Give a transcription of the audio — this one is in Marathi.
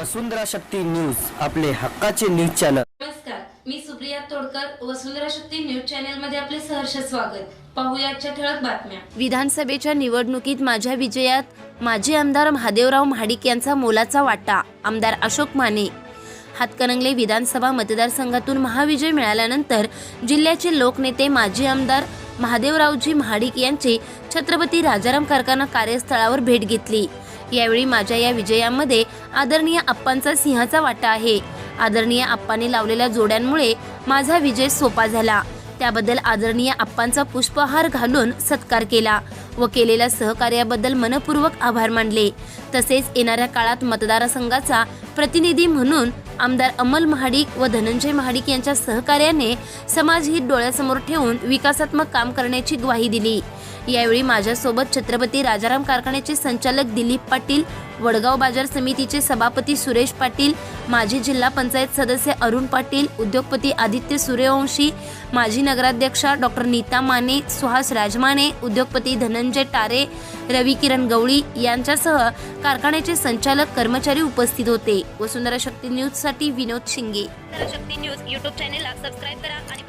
वसुंधरा शक्ती न्यूज आपले हक्काचे न्यूज चॅनल. नमस्कार मी सुप्रिया तोडकर वसुंधरा शक्ती न्यूज चॅनलमध्ये आपले सहर्ष स्वागत. पाहूया आजच्या ठळक बातम्या. विधानसभेच्या निवडणुकीत माझ्या विजयात माजी आमदार महादेवराव महाडिक यांचा मोलाचा वाटा आमदार अशोक माने. हातकणंगले विधानसभा मतदारसंघातून महाविजय मिळाल्यानंतर जिल्ह्याचे लोकनेते माजी आमदार महादेवरावजी महाडिक यांची छत्रपती राजाराम कारखाना कार्यस्थळावर भेट घेतली. यावेळी माझ्या या विजयामध्ये आदरणीय आप्पांचा सिंहाचा वाटा आहे. आदरणीय आप्पांनी लावलेल्या जोड्यांमुळे माझा विजय सोपा झाला. त्याबद्दल आदरणीय आप्पांचा पुष्पहार घालून सत्कार केला व केलेल्या सहकार्याबद्दल मनपूर्वक आभार मानले. तसेच येणाऱ्या काळात मतदारसंघाचा प्रतिनिधी म्हणून आमदार अमल महाडिक व धनंजय महाडिक यांच्या सहकार्याने समाजहित डोळ्यासमोर ठेवून विकासात्मक काम करण्याची ग्वाही दिली. यावेळी माझ्यासोबत छत्रपती राजाराम कारखान्याचे संचालक दिलीप पाटील वडगाव बाजार समितीचे सभापती सुरेश पाटील माजी जिल्हा पंचायत सदस्य अरुण पाटील उद्योगपती आदित्य सूर्यवंशी माजी नगराध्यक्षा डॉक्टर नीता माने सुहास राजमाने उद्योगपती धनंजय टारे रवी किरण गवळी यांच्यासह कारखान्याचे संचालक कर्मचारी उपस्थित होते. वसुंधरा शक्ती न्यूजसाठी विनोद शिंगे. शक्ती न्यूज यूट्यूब चॅनेलला सबस्क्राईब करा आणि